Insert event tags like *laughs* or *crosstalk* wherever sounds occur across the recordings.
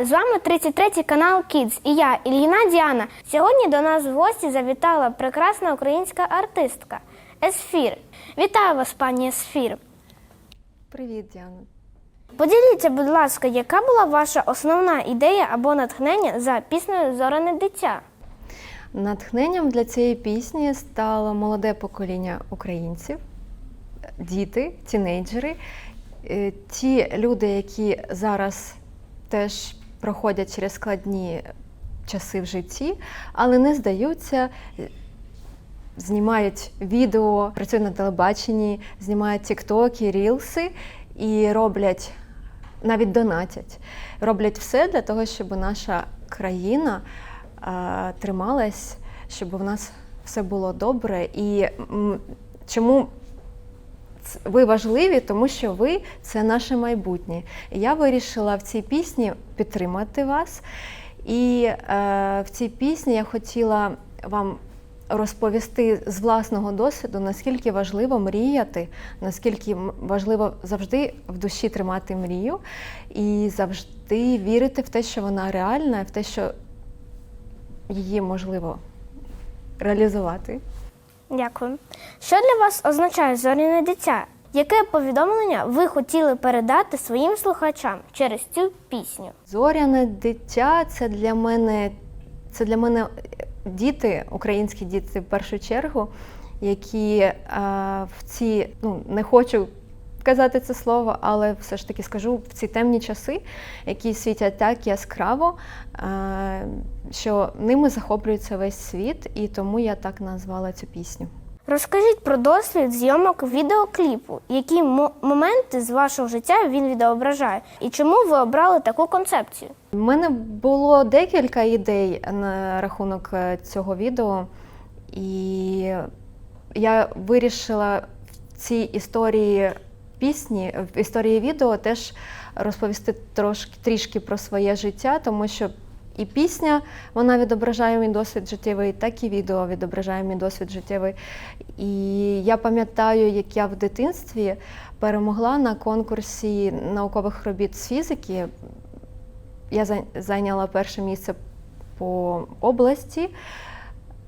Вітаю! З вами 33 канал Kids і я, Ільїна Діана. Сьогодні до нас в гості завітала прекрасна українська артистка Есфір. Вітаю вас, пані Есфір. Привіт, Діана. Поділіться, будь ласка, яка була ваша основна ідея або натхнення за піснею Зоряне дитя? Натхненням для цієї пісні стало молоде покоління українців, діти, тінейджери, е, ті люди, які зараз теж проходять через складні часи в житті, але не здаються. е, Знімають відео, працюють на телебаченні, знімають тіктоки, рілси і роблять, навіть донатять. Роблять все для того, щоб наша країна е, трималась, щоб у нас все було добре. І м, чому ви важливі? Тому що ви це наше майбутнє. Я вирішила в цій пісні підтримати вас. І е, в цій пісні я хотіла вам розповісти з власного досвіду, наскільки важливо мріяти, наскільки важливо завжди в душі тримати мрію і завжди вірити в те, що вона реальна, в те, що її можливо реалізувати. Дякую. Що для вас означає зоряне дитя? Яке повідомлення ви хотіли передати своїм слухачам через цю пісню? Зоряне дитя це для мене це для мене діти, українські діти в першу чергу, які е, в ці ну не хочу казати це слово, але все ж таки скажу в ці темні часи, які світять так яскраво, е, що ними захоплюється весь світ, і тому я так назвала цю пісню. Розкажіть про досвід зйомок відеокліпу. Які мо- моменти з вашого життя він відображає? І чому ви обрали таку концепцію? У мене було декілька ідей на рахунок е, цього відео, і я вирішила в цій історії пісні, в історії відео теж розповісти трошки трішки про своє життя, тому що і пісня вона відображає мій досвід життєвий, так і відео відображає мій досвід життєвий. І я пам'ятаю, як я в дитинстві перемогла на конкурсі наукових робіт з фізики я зайняла перше місце по області.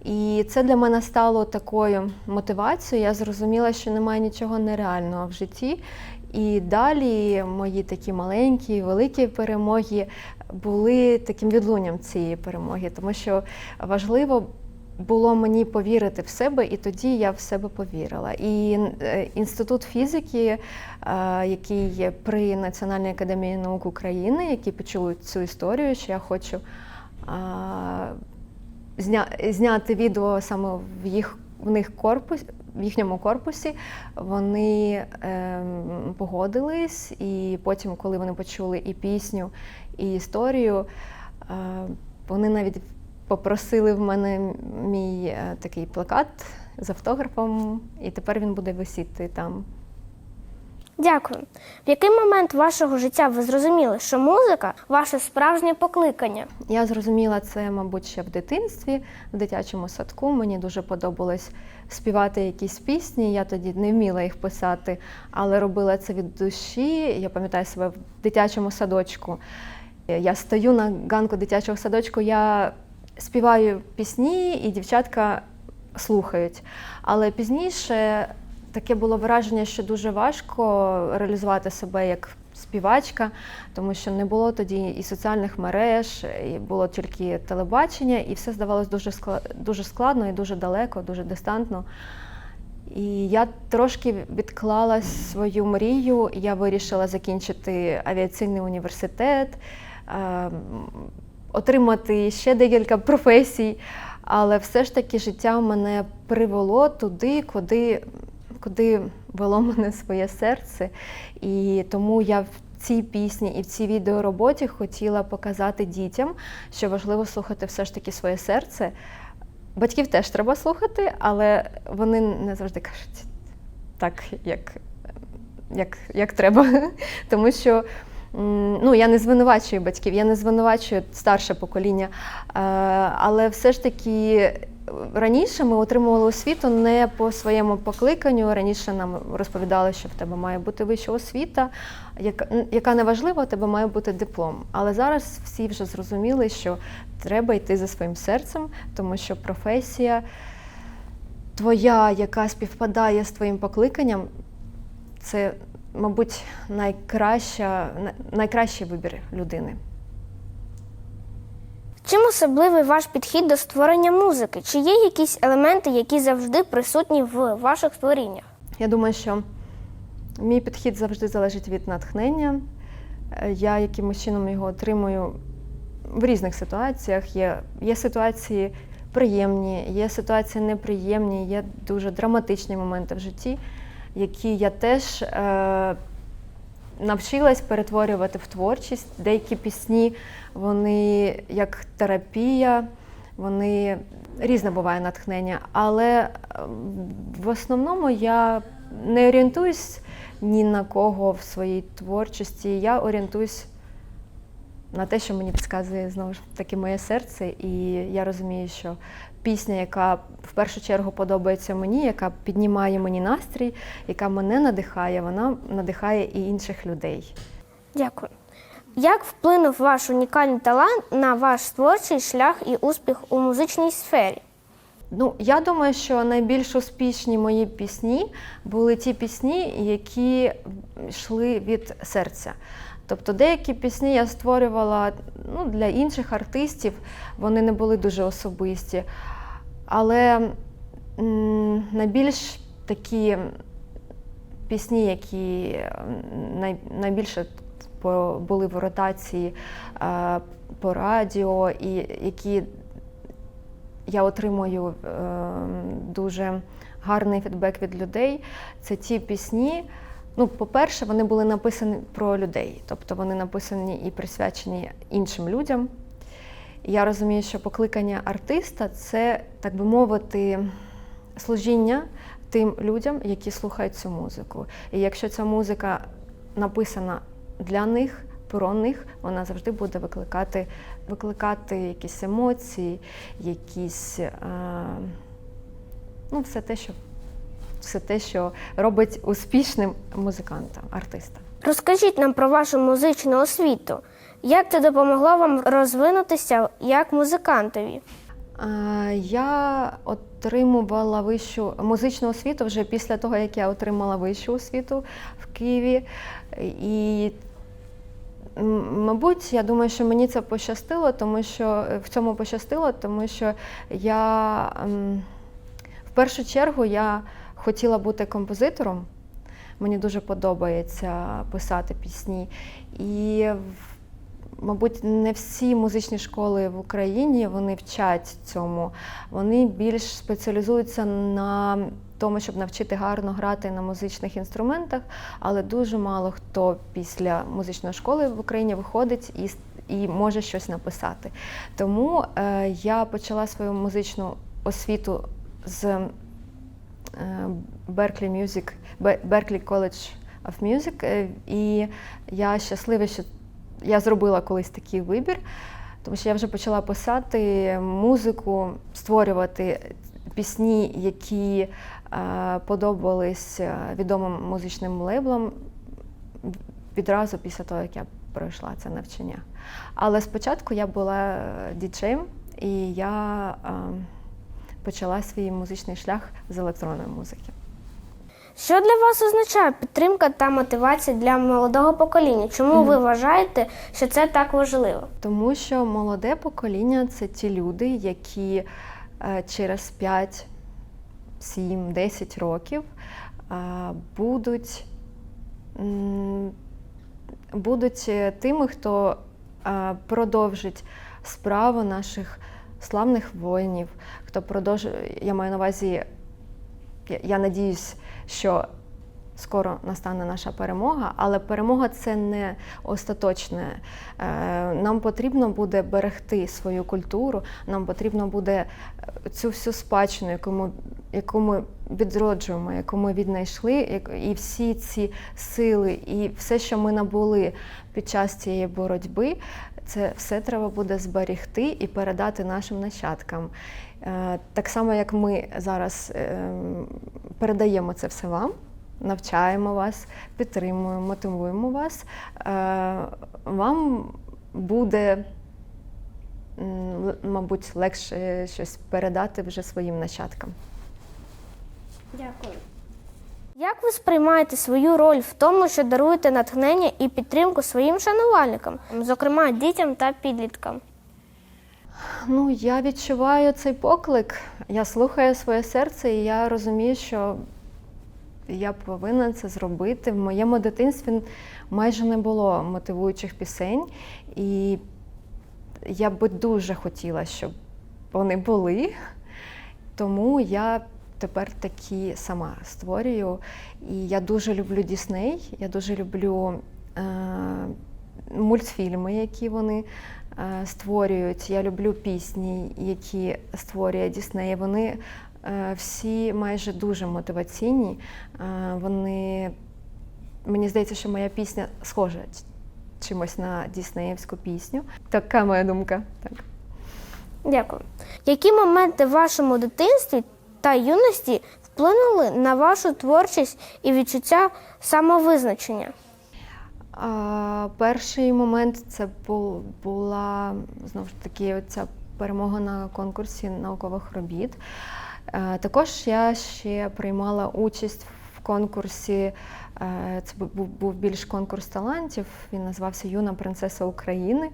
І це для мене стало такою мотивацією. Я зрозуміла, що немає нічого нереального в житті. І далі мої такі маленькі, великі перемоги були таким відлунням цієї перемоги, тому що важливо було мені повірити в себе, і тоді я в себе повірила. І е, інститут фізики, е, який є при Національній академії наук України, які почули цю історію, що я хочу зня- зняти відео саме в їх в них корпус, в їхньому корпусі. Вони ем, погодились, і потім, коли вони почули і пісню, і історію, е, вони навіть попросили в мене мій е, такий плакат з автографом, і тепер він буде висіти там. Дякую. В який момент вашого життя ви зрозуміли, що музика ваше справжнє покликання? Я зрозуміла це, мабуть, ще в дитинстві, в дитячому садку. Мені дуже подобалось співати якісь пісні. Я тоді не вміла їх писати, але робила це від душі. Я пам'ятаю себе в дитячому садочку. Я стою на ганку дитячого садочку, я співаю пісні, і дівчатка слухають. Але пізніше таке було враження, що дуже важко реалізувати себе як співачка, тому що не було тоді і соціальних мереж, і було тільки телебачення, і все здавалось дуже дуже складно і дуже далеко, дуже дистантно. І я трошки відклала свою мрію. Я вирішила закінчити авіаційний університет, ем, отримати ще декілька професій. Але все ж таки життя мене привело туди, куди, куди вело мене своє серце. І тому я в цій пісні і в цій відеороботі хотіла показати дітям, що важливо слухати все ж таки своє серце. Батьків теж треба слухати, але вони не завжди кажуть так, як, як, як треба. *laughs* Тому що ну, я не звинувачую батьків, я не звинувачую старше покоління. Е, Але все ж таки раніше ми отримували освіту не по своєму покликанню. Раніше нам розповідали, що в тебе має бути вища освіта, яка, яка не важлива, у тебе має бути диплом. Але зараз всі вже зрозуміли, що треба йти за своїм серцем, тому що професія твоя, яка співпадає з твоїм покликанням, це, мабуть, найкраща, найкращий вибір людини. Чим особливий ваш підхід до створення музики? Чи є якісь елементи, які завжди присутні в ваших творіннях? Я думаю, що мій підхід завжди залежить від натхнення. Е, Я якимось чином його отримую в різних ситуаціях. Є, є ситуації приємні, є ситуації неприємні, є дуже драматичні моменти в житті, які я теж е, навчилась перетворювати в творчість. Деякі пісні, вони як терапія, вони різне буває натхнення, але е, в основному я не орієнтуюсь ні на кого в своїй творчості. Я орієнтуюсь на те, що мені підказує знову ж таки моє серце, і я розумію, що пісня, яка в першу чергу подобається мені, яка піднімає мені настрій, яка мене надихає, вона надихає і інших людей. Дякую. Як вплинув ваш унікальний талант на ваш творчий шлях і успіх у музичній сфері? Ну, я думаю, що найбільш успішні мої пісні були ті пісні, які йшли від серця. Тобто деякі пісні я створювала ну, для інших артистів, вони не були дуже особисті. Але найбільш такі пісні, які найбільше були в ротації е, по радіо, і які я отримую е, дуже гарний фідбек від людей. Це ті пісні. Ну, по-перше, вони були написані про людей, тобто вони написані і присвячені іншим людям. Я розумію, що покликання артиста це, так би мовити, служіння тим людям, які слухають цю музику. І якщо ця музика написана для них, про них, вона завжди буде викликати, викликати якісь емоції, якісь е, ну, все те, що все те, що робить успішним музиканта, артиста. Розкажіть нам про вашу музичну освіту. Як це допомогло вам розвинутися як музикантові? Е, Я отримувала вищу музичну освіту вже після того, як я отримала вищу освіту в Києві. І, мабуть, я думаю, що мені це пощастило, тому що в цьому пощастило, тому що я в першу чергу я хотіла бути композитором. Мені дуже подобається писати пісні. І Мабуть, не всі музичні школи в Україні вони вчать цьому. Вони більш спеціалізуються на тому, щоб навчити гарно грати на музичних інструментах, але дуже мало хто після музичної школи в Україні виходить і, і може щось написати. Тому е, я почала свою музичну освіту з Berkeley Music, Berkeley College of Music, е, і я щаслива, що я зробила колись такий вибір, тому що я вже почала писати музику, створювати пісні, які е, подобались е, відомим музичним лейблам відразу після того, як я пройшла це навчання. Але спочатку я була е, діджеєм, і я е, почала свій музичний шлях з електронної музики. Що для вас означає підтримка та мотивація для молодого покоління? Чому ви вважаєте, що це так важливо? Тому що молоде покоління це ті люди, які е, через 5, 7, 10 років будуть, будуть тими, хто продовжить справу наших славних воїнів, хто продовжує, я маю на увазі, я, я надіюсь, що скоро настане наша перемога, але перемога це не остаточне. Е, Нам потрібно буде берегти свою культуру, нам потрібно буде е, цю всю спадщину, яку ми, яку ми відроджуємо, яку ми віднайшли, і всі ці сили, і все, що ми набули під час цієї боротьби, це все треба буде зберегти і передати нашим нащадкам. Е, Так само, як ми зараз ем, передаємо це все вам, навчаємо вас, підтримуємо, мотивуємо вас, е, вам буде, мабуть, легше щось передати вже своїм нащадкам. Дякую. Як ви сприймаєте свою роль в тому, що даруєте натхнення і підтримку своїм шанувальникам, зокрема дітям та підліткам? Ну, я відчуваю цей поклик, я слухаю своє серце, і я розумію, що я повинна це зробити. В моєму дитинстві майже не було мотивуючих пісень, і я би дуже хотіла, щоб вони були. Тому я тепер такі сама створюю. І я дуже люблю Дісней, я дуже люблю е, мультфільми, які вони е, створюють. Я люблю пісні, які створює Дісней. Вони е, всі майже дуже мотиваційні. Е, вони, мені здається, що моя пісня схожа чимось на діснеївську пісню. Така моя думка. Так. Дякую. Які моменти в вашому дитинстві та юності вплинули на вашу творчість і відчуття самовизначення? Перший момент це бу- була знову ж таки ця перемога на конкурсі наукових робіт. Е, Також я ще приймала участь в конкурсі. е, Це був, був більш конкурс талантів. Він називався Юна принцеса України.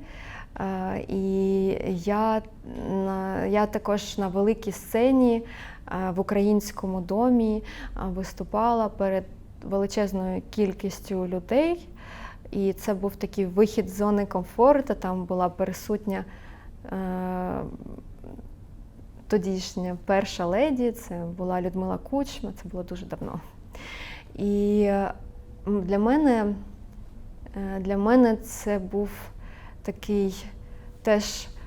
Е, І я, я також на великій сцені в українському домі е, виступала перед величезною кількістю людей. І це був такий вихід з зони комфорту. Там була присутня е, тодішня перша леді, це була Людмила Кучма, це було дуже давно. І е, для мене, е, для мене це був такий теж е,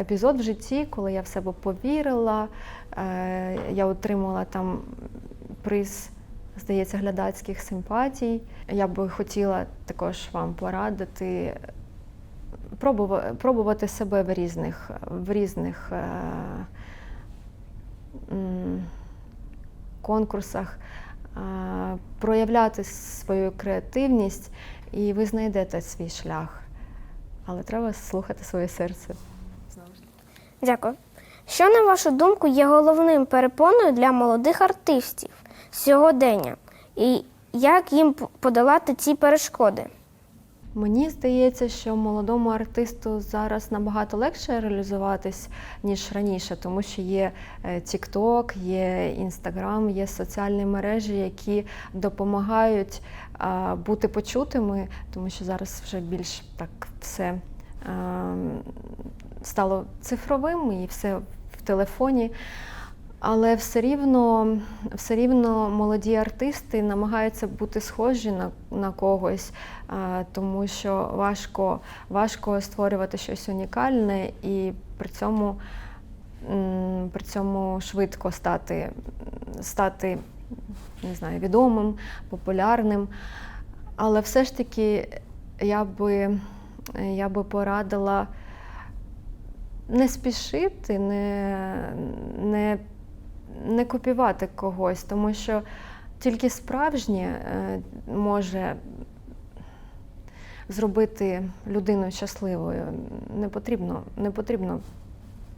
епізод в житті, коли я в себе повірила. Е, Я отримала там приз, здається, глядацьких симпатій. Я би хотіла також вам порадити пробувати, себе в різних, в різних е, конкурсах, е, проявляти свою креативність, і ви знайдете свій шлях. Але треба слухати своє серце. Дякую. Що, на вашу думку, є головним перепоною для молодих артистів сьогодення? І як їм подолати ці перешкоди? Мені здається, що молодому артисту зараз набагато легше реалізуватись, ніж раніше, тому що є е, TikTok, є Instagram, є соціальні мережі, які допомагають бути почутими, тому що зараз вже більш так все ем, стало цифровим і все в телефоні. Але все рівно, все рівно молоді артисти намагаються бути схожі на, на когось, тому що важко, важко створювати щось унікальне і при цьому, при цьому швидко стати, стати не знаю, відомим, популярним. Але все ж таки я би, я би порадила не спішити, не, не, не копіювати когось, тому що тільки справжнє е, може зробити людину щасливою. Не потрібно, не потрібно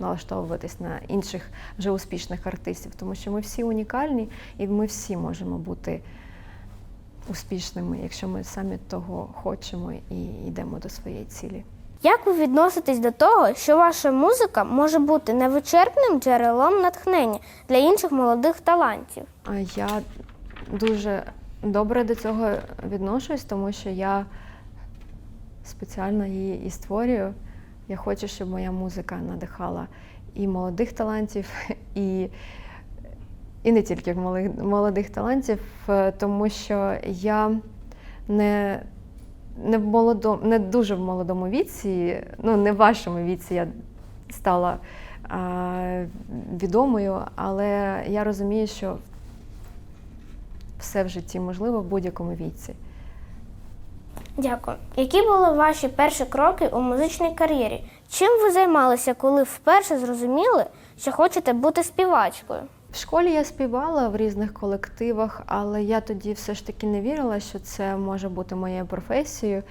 налаштовуватись на інших вже успішних артистів, тому що ми всі унікальні і ми всі можемо бути успішними, якщо ми самі того хочемо і йдемо до своєї цілі. Як ви відноситесь до того, що ваша музика може бути невичерпним джерелом натхнення для інших молодих талантів? Я дуже добре до цього відношусь, тому що я спеціально її і створюю. Я хочу, щоб моя музика надихала і молодих талантів, *laughs* і, і не тільки молодих, молодих талантів, е, тому що я не, не, в молодому, не дуже в молодому віці, ну не в вашому віці я стала а, відомою, але я розумію, що все в житті можливо в будь-якому віці. Дякую. Які були ваші перші кроки у музичній кар'єрі? Чим ви займалися, коли вперше зрозуміли, що хочете бути співачкою? В школі я співала в різних колективах, але я тоді все ж таки не вірила, що це може бути моєю професією.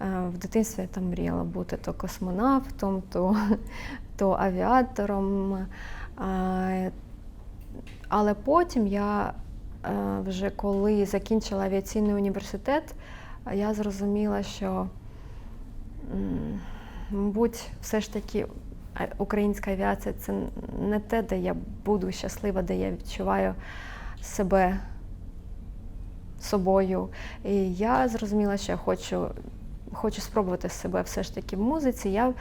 Е, В дитинстві я там мріяла бути то космонавтом, то, *laughs* то авіатором. Але потім я е, вже коли закінчила авіаційний університет, я зрозуміла, що мабуть, все ж таки українська авіація це не те, де я буду щаслива, де я відчуваю себе собою. І я зрозуміла, що я хочу. Хочу спробувати себе все ж таки в музиці. Я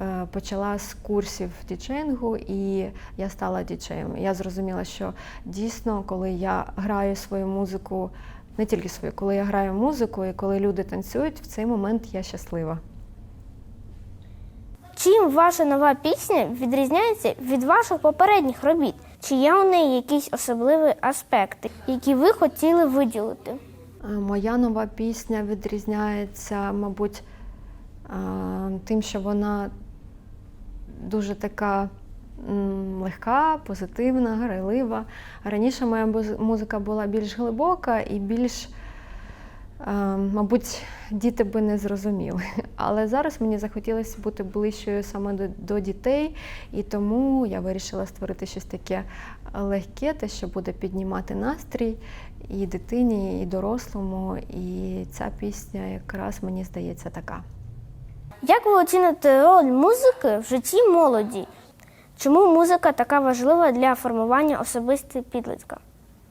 е, почала з курсів діджеїнгу і я стала діджеєм. Я зрозуміла, що дійсно, коли я граю свою музику, не тільки свою, коли я граю музику і коли люди танцюють, в цей момент я щаслива. Чим ваша нова пісня відрізняється від ваших попередніх робіт? Чи є у неї якісь особливі аспекти, які ви хотіли виділити? Е, Моя нова пісня відрізняється, мабуть, е, тим, що вона дуже така легка, позитивна, грайлива. Раніше моя музика була більш глибока і більш, мабуть, діти би не зрозуміли. *laughs* Але зараз мені захотілося бути ближчою саме до, до дітей, і тому я вирішила створити щось таке легке, те, що буде піднімати настрій і дитині, і дорослому. І ця пісня якраз мені здається така. Як ви оціните роль музики в житті молоді? Чому музика така важлива для формування особистості підлітка?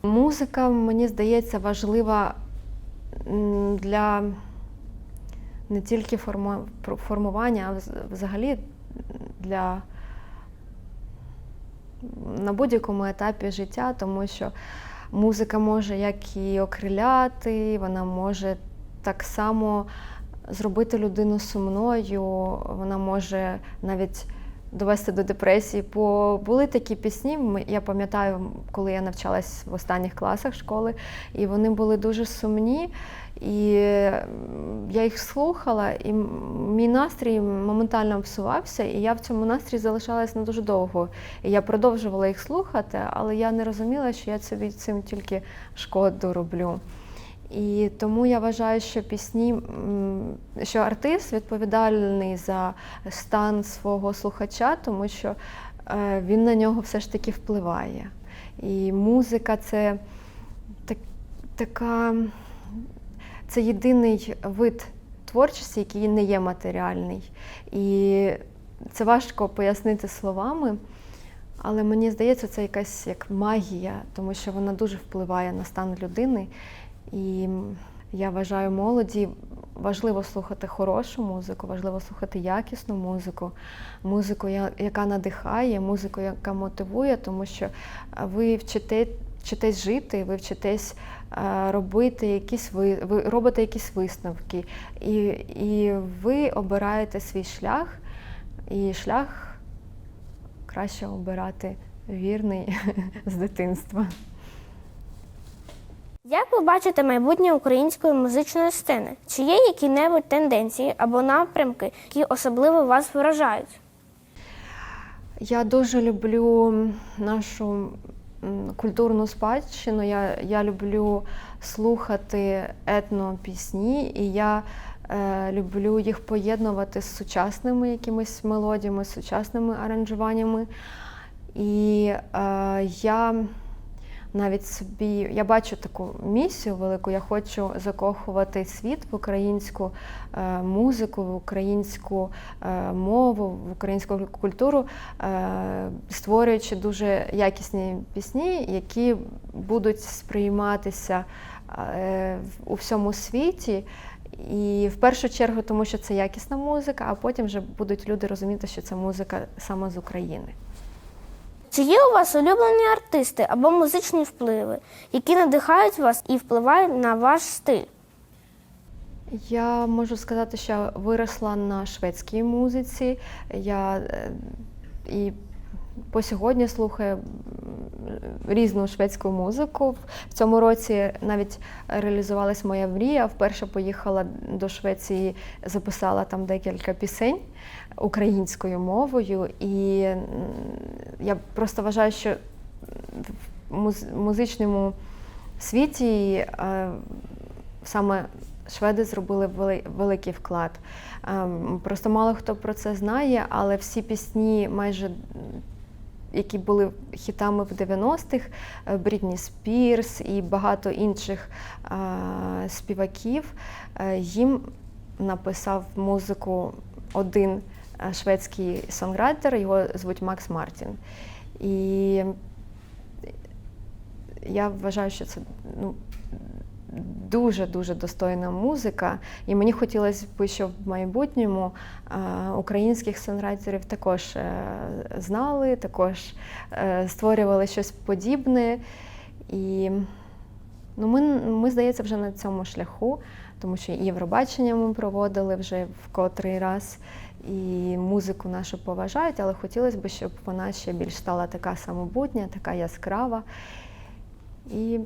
Музика, мені здається, важлива для не тільки формування, а взагалі для на будь-якому етапі життя, тому що музика може як і окриляти, вона може так само зробити людину сумною, вона може навіть довести до депресії. Бо були такі пісні, я пам'ятаю, коли я навчалась в останніх класах школи, і вони були дуже сумні. І я їх слухала, і мій настрій моментально псувався, і я в цьому настрій залишалась на дуже довго. І я продовжувала їх слухати, але я не розуміла, що я собі цим тільки шкоду роблю. І тому я вважаю, що пісні, що артист відповідальний за стан свого слухача, тому що е, він на нього все ж таки впливає. І музика це так, така, це єдиний вид творчості, який не є матеріальний. І це важко пояснити словами. Але мені здається, це якась як магія, тому що вона дуже впливає на стан людини. І я вважаю молоді важливо слухати хорошу музику, важливо слухати якісну музику, музику, яка надихає, музику, яка мотивує, тому що ви вчите, вчитесь жити, ви вчитесь е, робити якісь ви, ви робите якісь висновки, і, і ви обираєте свій шлях, і шлях краще обирати вірний *laughs* з дитинства. Як ви бачите майбутнє української музичної сцени? Чи є які-небудь тенденції або напрямки, які особливо вас вражають? Я дуже люблю нашу культурну спадщину. Я, я люблю слухати етнопісні, і я е, люблю їх поєднувати з сучасними якимись мелодіями, з сучасними аранжуваннями. І е, я навіть собі я бачу таку місію велику. Я хочу закохувати світ в українську е, музику, в українську е, мову, в українську культуру, е, створюючи дуже якісні пісні, які будуть сприйматися у всьому світі. І в першу чергу, тому що це якісна музика, а потім вже будуть люди розуміти, що це музика саме з України. Чи є у вас улюблені артисти або музичні впливи, які надихають вас і впливають на ваш стиль? Я можу сказати, що виросла на шведській музиці. Я е, і по сьогодні слухаю різну шведську музику. В цьому році навіть реалізувалась моя мрія. Вперше поїхала до Швеції, записала там декілька пісень українською мовою. І я просто вважаю, що в музичному світі саме шведи зробили великий вклад. Ем, Просто мало хто про це знає, але всі пісні, майже які були хітами в 90-х, е, Брітні Спірс і багато інших е, співаків, е, їм написав музику один шведський сонграйтер, його звуть Макс Мартін. І я вважаю, що це ну, дуже-дуже достойна музика. І мені хотілося б, щоб в майбутньому е, українських сонрайтерів також е, знали, також е, створювали щось подібне. І ну, ми, ми, здається, вже на цьому шляху, тому що Євробачення ми проводили вже в котрий раз. І музику нашу поважають, але хотілося б, щоб вона ще більш стала така самобутня, така яскрава. І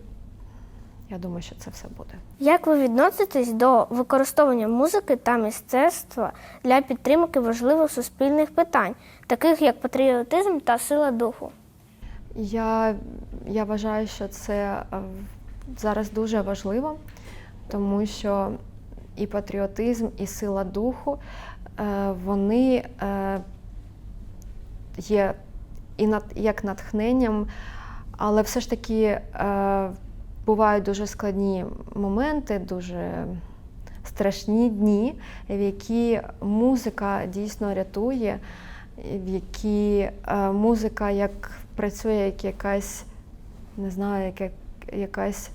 я думаю, що це все буде. Як ви відноситесь до використовування музики та мистецтва для підтримки важливих суспільних питань, таких як патріотизм та сила духу? Я, я вважаю, що це е, зараз дуже важливо, тому що і патріотизм, і сила духу е, вони е, є і над, як натхненням, але все ж таки бувають дуже складні моменти, дуже страшні дні, в які музика дійсно рятує, в які е, музика як працює як якась, не знаю, як, як якась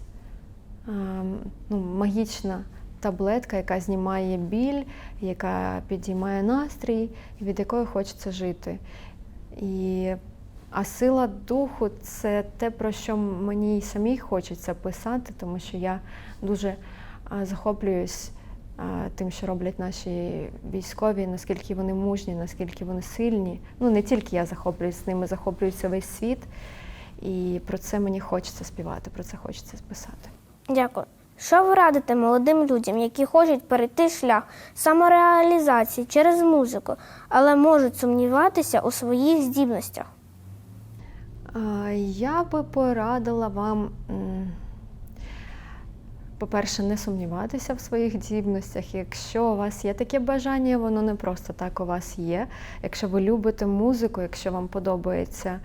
ем, ну, магічна таблетка, яка знімає біль, яка підіймає настрій, від якої хочеться жити. І, а сила духу це те, про що мені самій хочеться писати, тому що я дуже захоплююсь тим, що роблять наші військові, наскільки вони мужні, наскільки вони сильні. Ну не тільки я захоплююсь ними, захоплюється весь світ. І про це мені хочеться співати, про це хочеться списати. Дякую. Що ви радите молодим людям, які хочуть перейти шлях самореалізації через музику, але можуть сумніватися у своїх здібностях? Я би порадила вам, по-перше, не сумніватися в своїх здібностях. Якщо у вас є таке бажання, воно не просто так у вас є. Якщо ви любите музику, якщо вам подобається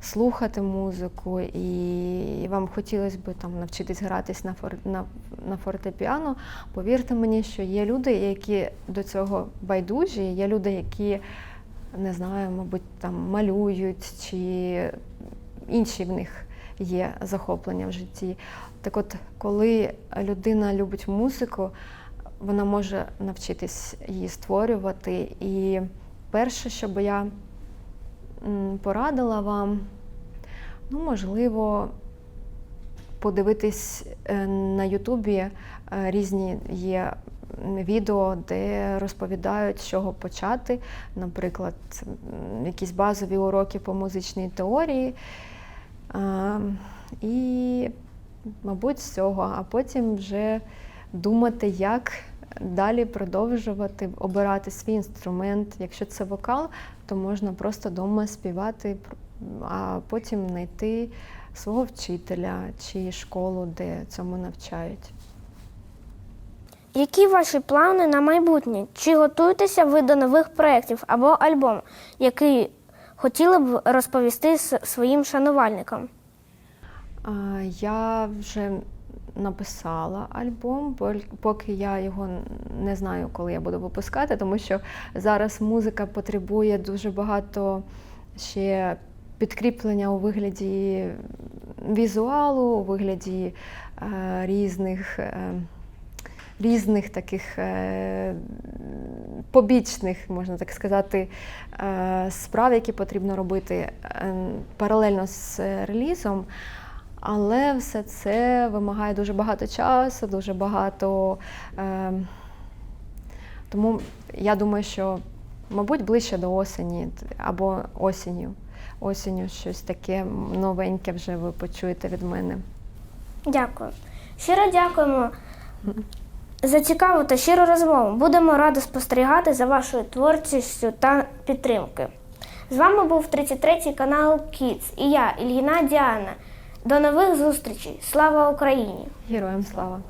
слухати музику, і вам хотілося б там навчитись гратись на, фор... на, на фортепіано, повірте мені, що є люди, які до цього байдужі, є люди, які не знаю, мабуть, там малюють чи інші в них є захоплення в житті. Так от, коли людина любить музику, вона може навчитись її створювати. І перше, що би я порадила вам, ну, можливо, подивитись е, на Ютубі е, різні є відео, де розповідають, з чого почати. Наприклад, якісь базові уроки по музичній теорії. І, мабуть, з цього, а потім вже думати, як далі продовжувати обирати свій інструмент. Якщо це вокал, то можна просто вдома співати, а потім знайти свого вчителя чи школу, де цьому навчають. Які ваші плани на майбутнє? Чи готуєтеся ви до нових проєктів або альбому, який хотіли б розповісти своїм шанувальникам? Я вже написала альбом, поки я його не знаю, коли я буду випускати, тому що зараз музика потребує дуже багато ще підкріплення у вигляді візуалу, у вигляді е, різних е, різних таких е, побічних, можна так сказати, е, справ, які потрібно робити е, паралельно з релізом. Але все це вимагає дуже багато часу, дуже багато. Е, тому я думаю, що, мабуть, ближче до осені або осінню. Осінню щось таке новеньке вже ви почуєте від мене. Дякую. Щиро дякуємо за цікаву та щиру розмову. Будемо раді спостерігати за вашою творчістю та підтримкою. З вами був 33-й канал Kids і я, Ільгіна Діана. До нових зустрічей. Слава Україні! Героям слава!